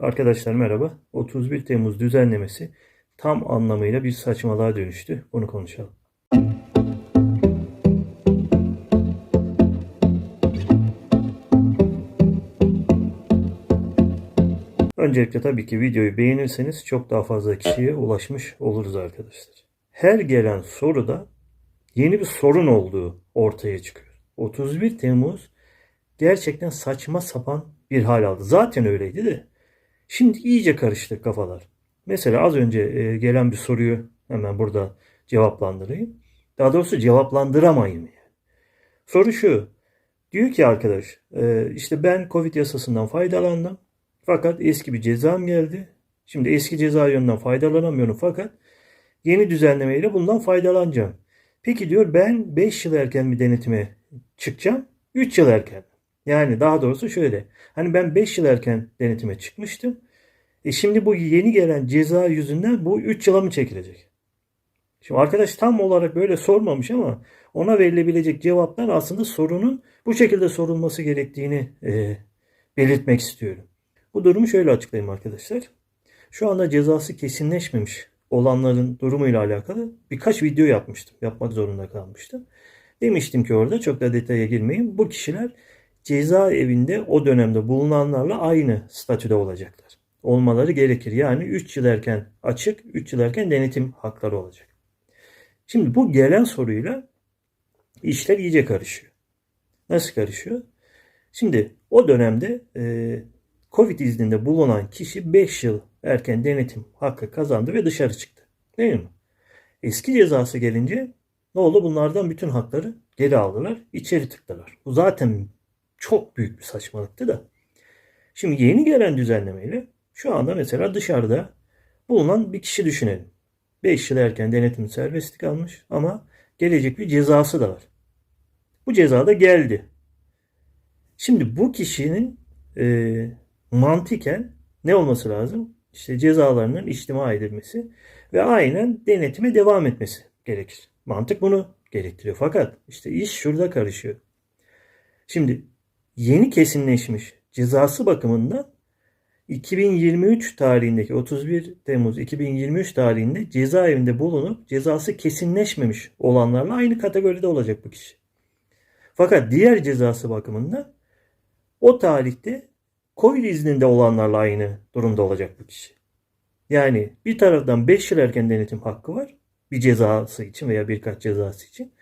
Arkadaşlar merhaba. 31 Temmuz düzenlemesi tam anlamıyla bir saçmalığa dönüştü. Bunu konuşalım. Öncelikle tabii ki videoyu beğenirseniz çok daha fazla kişiye ulaşmış oluruz arkadaşlar. Her gelen soruda yeni bir sorun olduğu ortaya çıkıyor. 31 Temmuz gerçekten saçma sapan bir hal aldı. Zaten öyleydi de. Şimdi iyice karıştı kafalar. Mesela az önce e, gelen bir soruyu hemen burada cevaplandırayım. Daha doğrusu cevaplandıramayayım. Soru şu. Diyor ki arkadaş e, işte ben Covid yasasından faydalandım. Fakat eski bir cezam geldi. Şimdi eski ceza yönünden faydalanamıyorum fakat yeni düzenlemeyle bundan faydalanacağım. Peki diyor ben 5 yıl erken bir denetime çıkacağım. 3 yıl erken. Yani daha doğrusu şöyle. Hani ben 5 yıl erken denetime çıkmıştım. E şimdi bu yeni gelen ceza yüzünden bu 3 yıla mı çekilecek? Şimdi arkadaş tam olarak böyle sormamış ama ona verilebilecek cevaplar aslında sorunun bu şekilde sorulması gerektiğini e, belirtmek istiyorum. Bu durumu şöyle açıklayayım arkadaşlar. Şu anda cezası kesinleşmemiş olanların durumuyla alakalı birkaç video yapmıştım. Yapmak zorunda kalmıştım. Demiştim ki orada çok da detaya girmeyin. Bu kişiler cezaevinde o dönemde bulunanlarla aynı statüde olacaklar. Olmaları gerekir. Yani 3 yıl erken açık, 3 yıl erken denetim hakları olacak. Şimdi bu gelen soruyla işler iyice karışıyor. Nasıl karışıyor? Şimdi o dönemde e, Covid izninde bulunan kişi 5 yıl erken denetim hakkı kazandı ve dışarı çıktı. Değil mi? Eski cezası gelince ne oldu? Bunlardan bütün hakları geri aldılar, içeri tıktılar. Bu zaten çok büyük bir saçmalıktı da. Şimdi yeni gelen düzenlemeyle şu anda mesela dışarıda bulunan bir kişi düşünelim. 5 yıl erken denetim serbestlik almış ama gelecek bir cezası da var. Bu ceza da geldi. Şimdi bu kişinin e, mantıken ne olması lazım? İşte cezalarının içtima edilmesi ve aynen denetime devam etmesi gerekir. Mantık bunu gerektiriyor. Fakat işte iş şurada karışıyor. Şimdi yeni kesinleşmiş cezası bakımından 2023 tarihindeki 31 Temmuz 2023 tarihinde cezaevinde bulunup cezası kesinleşmemiş olanlarla aynı kategoride olacak bu kişi. Fakat diğer cezası bakımından o tarihte Covid izninde olanlarla aynı durumda olacak bu kişi. Yani bir taraftan 5 yıl erken denetim hakkı var. Bir cezası için veya birkaç cezası için.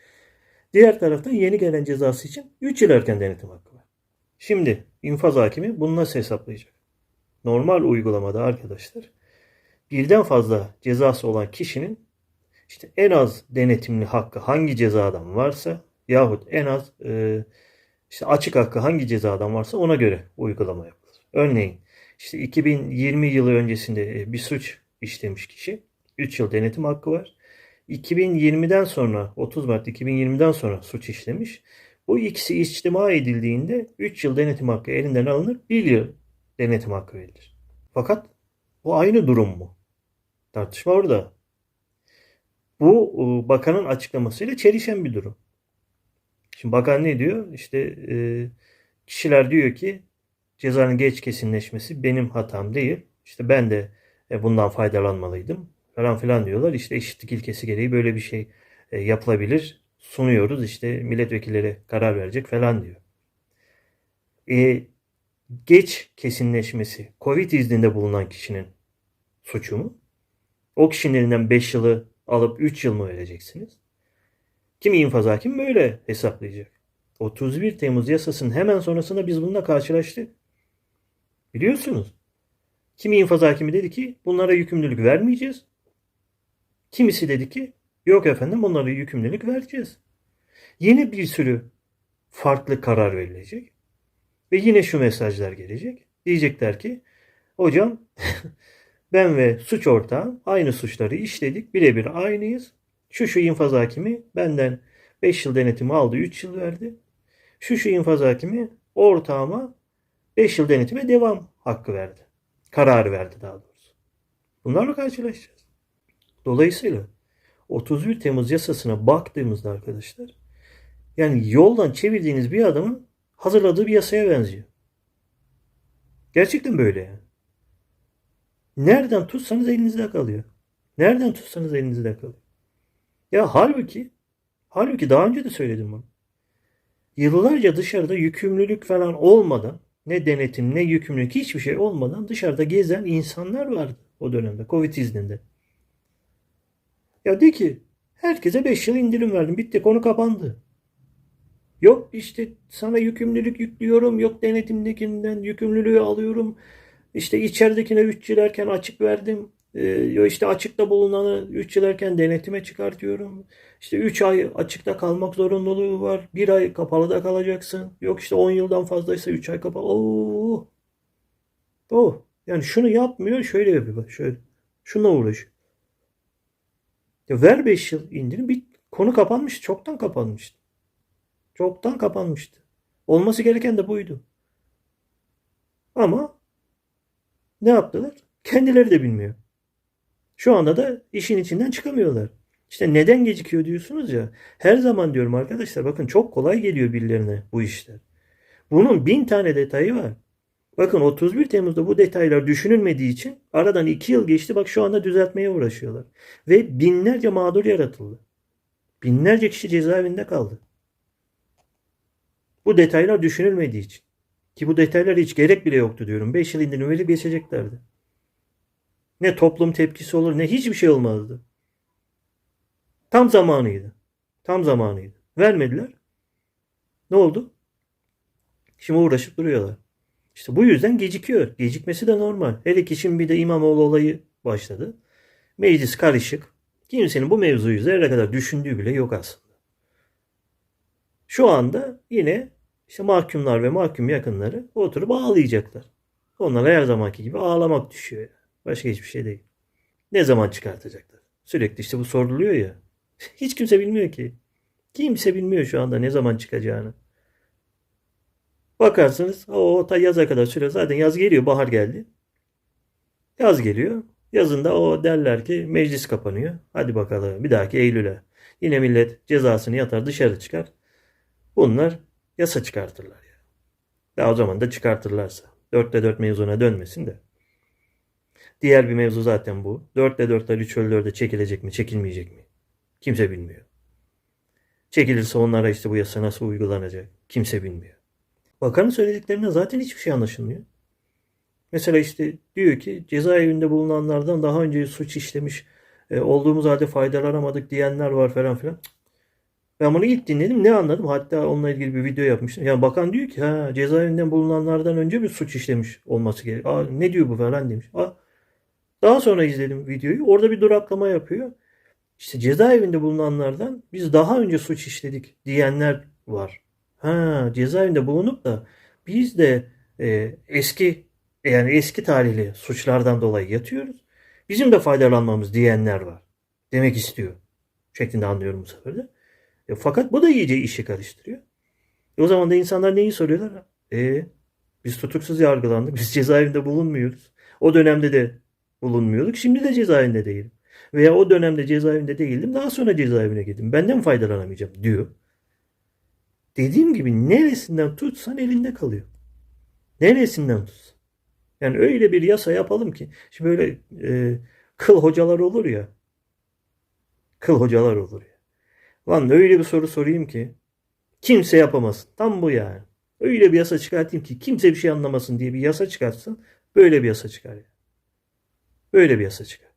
Diğer taraftan yeni gelen cezası için 3 yıl erken denetim hakkı var. Şimdi infaz hakimi bunu nasıl hesaplayacak? Normal uygulamada arkadaşlar birden fazla cezası olan kişinin işte en az denetimli hakkı hangi cezadan varsa yahut en az e, işte açık hakkı hangi cezadan varsa ona göre uygulama yapılır. Örneğin işte 2020 yılı öncesinde e, bir suç işlemiş kişi 3 yıl denetim hakkı var. 2020'den sonra 30 Mart 2020'den sonra suç işlemiş. Bu ikisi içtima edildiğinde 3 yıl denetim hakkı elinden alınır. 1 yıl denetim hakkı verilir. Fakat bu aynı durum mu? Tartışma orada. Bu e, bakanın açıklamasıyla çelişen bir durum. Şimdi bakan ne diyor? İşte e, kişiler diyor ki cezanın geç kesinleşmesi benim hatam değil. İşte ben de e, bundan faydalanmalıydım falan filan diyorlar. İşte eşitlik ilkesi gereği böyle bir şey yapılabilir. Sunuyoruz işte milletvekilleri karar verecek falan diyor. E, geç kesinleşmesi Covid izninde bulunan kişinin suçu mu? O kişinin elinden 5 yılı alıp 3 yıl mı vereceksiniz? Kimi infaz hakim böyle hesaplayacak. 31 Temmuz yasasının hemen sonrasında biz bununla karşılaştık. Biliyorsunuz. Kimi infaz hakimi dedi ki bunlara yükümlülük vermeyeceğiz. Kimisi dedi ki yok efendim bunlara yükümlülük vereceğiz. Yeni bir sürü farklı karar verilecek. Ve yine şu mesajlar gelecek. Diyecekler ki hocam ben ve suç ortağım aynı suçları işledik. Birebir aynıyız. Şu şu infaz hakimi benden 5 yıl denetimi aldı 3 yıl verdi. Şu şu infaz hakimi ortağıma 5 yıl denetime devam hakkı verdi. Kararı verdi daha doğrusu. Bunlarla karşılaşacağız. Dolayısıyla 31 Temmuz yasasına baktığımızda arkadaşlar yani yoldan çevirdiğiniz bir adamın hazırladığı bir yasaya benziyor. Gerçekten böyle yani. Nereden tutsanız elinizde kalıyor. Nereden tutsanız elinizde kalıyor. Ya halbuki halbuki daha önce de söyledim bunu. Yıllarca dışarıda yükümlülük falan olmadan ne denetim ne yükümlülük hiçbir şey olmadan dışarıda gezen insanlar vardı o dönemde Covid izninde. Ya de ki herkese 5 yıl indirim verdim. Bitti konu kapandı. Yok işte sana yükümlülük yüklüyorum. Yok denetimdekinden yükümlülüğü alıyorum. İşte içeridekine 3 yıl açık verdim. Ee, işte açıkta bulunanı 3 yıl denetime çıkartıyorum. İşte 3 ay açıkta kalmak zorunluluğu var. 1 ay kapalıda kalacaksın. Yok işte 10 yıldan fazlaysa 3 ay kapalı. Oo. Oh. Yani şunu yapmıyor şöyle yapıyor. Şöyle. Şununla uğraşıyor. Ya ver 5 yıl indirim. Bir konu kapanmış. Çoktan kapanmıştı. Çoktan kapanmıştı. Olması gereken de buydu. Ama ne yaptılar? Kendileri de bilmiyor. Şu anda da işin içinden çıkamıyorlar. İşte neden gecikiyor diyorsunuz ya. Her zaman diyorum arkadaşlar bakın çok kolay geliyor birilerine bu işler. Bunun bin tane detayı var. Bakın 31 Temmuz'da bu detaylar düşünülmediği için aradan 2 yıl geçti. Bak şu anda düzeltmeye uğraşıyorlar. Ve binlerce mağdur yaratıldı. Binlerce kişi cezaevinde kaldı. Bu detaylar düşünülmediği için. Ki bu detaylar hiç gerek bile yoktu diyorum. 5 yıl indirim verip geçeceklerdi. Ne toplum tepkisi olur ne hiçbir şey olmazdı. Tam zamanıydı. Tam zamanıydı. Vermediler. Ne oldu? Şimdi uğraşıp duruyorlar. İşte bu yüzden gecikiyor. Gecikmesi de normal. Hele ki şimdi bir de İmamoğlu olayı başladı. Meclis karışık. Kimsenin bu mevzuyu zerre kadar düşündüğü bile yok aslında. Şu anda yine işte mahkumlar ve mahkum yakınları oturup ağlayacaklar. Onlara her zamanki gibi ağlamak düşüyor. Başka hiçbir şey değil. Ne zaman çıkartacaklar? Sürekli işte bu soruluyor ya. Hiç kimse bilmiyor ki. Kimse bilmiyor şu anda ne zaman çıkacağını. Bakarsınız o ta yaza kadar sürüyor. Zaten yaz geliyor, bahar geldi. Yaz geliyor. Yazında o derler ki meclis kapanıyor. Hadi bakalım bir dahaki Eylül'e. Yine millet cezasını yatar dışarı çıkar. Bunlar yasa çıkartırlar ya. Ya o zaman da çıkartırlarsa. Dörtte dört mevzuna dönmesin de. Diğer bir mevzu zaten bu. Dörtte dörtler üç bölü dörde çekilecek mi çekilmeyecek mi? Kimse bilmiyor. Çekilirse onlara işte bu yasa nasıl uygulanacak? Kimse bilmiyor. Bakanın söylediklerinden zaten hiçbir şey anlaşılmıyor. Mesela işte diyor ki cezaevinde bulunanlardan daha önce suç işlemiş e, olduğumuz halde faydalanamadık diyenler var falan filan. Ben bunu ilk dinledim ne anladım? Hatta onunla ilgili bir video yapmıştım. Yani bakan diyor ki ha cezaevinden bulunanlardan önce bir suç işlemiş olması gerek. Aa, ne diyor bu falan demiş. Aa, daha sonra izledim videoyu. Orada bir duraklama yapıyor. İşte cezaevinde bulunanlardan biz daha önce suç işledik diyenler var. Ha cezaevinde bulunup da biz de e, eski yani eski tarihli suçlardan dolayı yatıyoruz. Bizim de faydalanmamız diyenler var. Demek istiyor. Şeklinde anlıyorum bu sefer de. E, fakat bu da iyice işi karıştırıyor. E, o zaman da insanlar neyi soruyorlar? E, biz tutuksuz yargılandık. Biz cezaevinde bulunmuyoruz. O dönemde de bulunmuyorduk. Şimdi de cezaevinde değilim. Veya o dönemde cezaevinde değildim. Daha sonra cezaevine girdim. Benden faydalanamayacağım diyor. Dediğim gibi neresinden tutsan elinde kalıyor. Neresinden tutsan. Yani öyle bir yasa yapalım ki. Şimdi böyle e, kıl hocalar olur ya. Kıl hocalar olur ya. Lan öyle bir soru sorayım ki kimse yapamasın. Tam bu yani. Öyle bir yasa çıkartayım ki kimse bir şey anlamasın diye bir yasa çıkartsın. Böyle bir yasa çıkar. Böyle bir yasa çıkar.